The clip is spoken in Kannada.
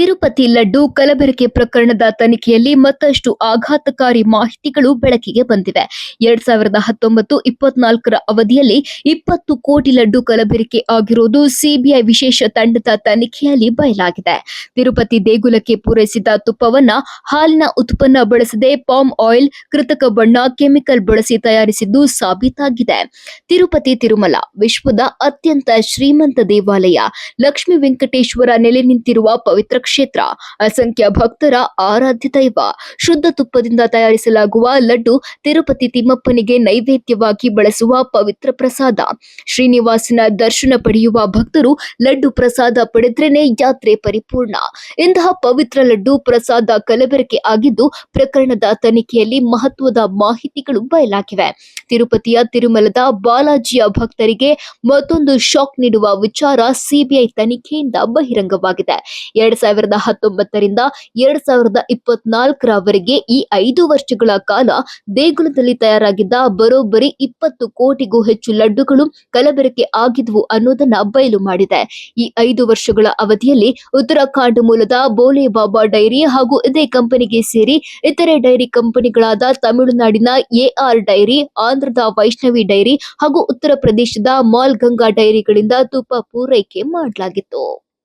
ತಿರುಪತಿ ಲಡ್ಡು ಕಲಬೆರಕೆ ಪ್ರಕರಣದ ತನಿಖೆಯಲ್ಲಿ ಮತ್ತಷ್ಟು ಆಘಾತಕಾರಿ ಮಾಹಿತಿಗಳು ಬೆಳಕಿಗೆ ಬಂದಿವೆ. ಎರಡ್ ಸಾವಿರದ ಹತ್ತೊಂಬತ್ತು ಇಪ್ಪತ್ನಾಲ್ಕರ ಅವಧಿಯಲ್ಲಿ ಇಪ್ಪತ್ತು ಕೋಟಿ ಲಡ್ಡು ಕಲಬೆರಕೆ ಆಗಿರುವುದು ಸಿಬಿಐ ವಿಶೇಷ ತಂಡದ ತನಿಖೆಯಲ್ಲಿ ಬಯಲಾಗಿದೆ. ತಿರುಪತಿ ದೇಗುಲಕ್ಕೆ ಪೂರೈಸಿದ ತುಪ್ಪವನ್ನ ಹಾಲಿನ ಉತ್ಪನ್ನ ಬಳಸದೆ ಪಾಮ್ ಆಯಿಲ್, ಕೃತಕ ಬಣ್ಣ, ಕೆಮಿಕಲ್ ಬಳಸಿ ತಯಾರಿಸಿದ್ದು ಸಾಬೀತಾಗಿದೆ. ತಿರುಪತಿ ತಿರುಮಲ ವಿಶ್ವದ ಅತ್ಯಂತ ಶ್ರೀಮಂತ ದೇವಾಲಯ. ಲಕ್ಷ್ಮೀ ವೆಂಕಟೇಶ್ವರ ನೆಲೆ ನಿಂತಿರುವ ಪವಿತ್ರ ಕ್ಷೇತ್ರ. ಅಸಂಖ್ಯ ಭಕ್ತರ ಆರಾಧ್ಯ ದೈವ. ಶುದ್ಧ ತುಪ್ಪದಿಂದ ತಯಾರಿಸಲಾಗುವ ಲಡ್ಡು ತಿರುಪತಿ ತಿಮ್ಮಪ್ಪನಿಗೆ ನೈವೇದ್ಯವಾಗಿ ಬಳಸುವ ಪವಿತ್ರ ಪ್ರಸಾದ. ಶ್ರೀನಿವಾಸನ ದರ್ಶನ ಪಡೆಯುವ ಭಕ್ತರು ಲಡ್ಡು ಪ್ರಸಾದ ಪಡೆದ್ರೇನೆ ಯಾತ್ರೆ ಪರಿಪೂರ್ಣ. ಇಂತಹ ಪವಿತ್ರ ಲಡ್ಡು ಪ್ರಸಾದ ಕಲಬೆರಕೆ ಆಗಿದ್ದು ಪ್ರಕರಣದ ತನಿಖೆಯಲ್ಲಿ ಮಹತ್ವದ ಮಾಹಿತಿಗಳು ಬಯಲಾಗಿವೆ. ತಿರುಪತಿಯ ತಿರುಮಲದ ಬಾಲಾಜಿಯ ಭಕ್ತರಿಗೆ ಮತ್ತೊಂದು ಶಾಕ್ ನೀಡುವ ವಿಚಾರ ಸಿಬಿಐ ತನಿಖೆಯಿಂದ ಬಹಿರಂಗವಾಗಿದೆ. ಎರಡ್ ಹತ್ತೊಂಬತ್ತರಿಂದ ಎರಡ್ ಸಾವಿರದ ಇಪ್ಪತ್ನಾಲ್ಕರವರೆಗೆ ಈ ಐದು ವರ್ಷಗಳ ಕಾಲ ದೇಗುಲದಲ್ಲಿ ತಯಾರಾಗಿದ್ದ ಬರೋಬ್ಬರಿ ಇಪ್ಪತ್ತು ಕೋಟಿಗೂ ಹೆಚ್ಚು ಲಡ್ಡುಗಳು ಕಲಬೆರಕೆ ಆಗಿದ್ವು ಅನ್ನೋದನ್ನ ಬಯಲು ಮಾಡಿದೆ. ಈ ಐದು ವರ್ಷಗಳ ಅವಧಿಯಲ್ಲಿ ಉತ್ತರಾಖಂಡ್ ಮೂಲದ ಬೋಲೆ ಬಾಬಾ ಡೈರಿ ಹಾಗೂ ಇದೇ ಕಂಪನಿಗೆ ಸೇರಿ ಇತರೆ ಡೈರಿ ಕಂಪನಿಗಳಾದ ತಮಿಳುನಾಡಿನ ಎಆರ್ ಡೈರಿ, ಆಂಧ್ರದ ವೈಷ್ಣವಿ ಡೈರಿ ಹಾಗೂ ಉತ್ತರ ಪ್ರದೇಶದ ಮಾಲ್ ಗಂಗಾ ಡೈರಿಗಳಿಂದ ತುಪ್ಪ ಪೂರೈಕೆ ಮಾಡಲಾಗಿತ್ತು.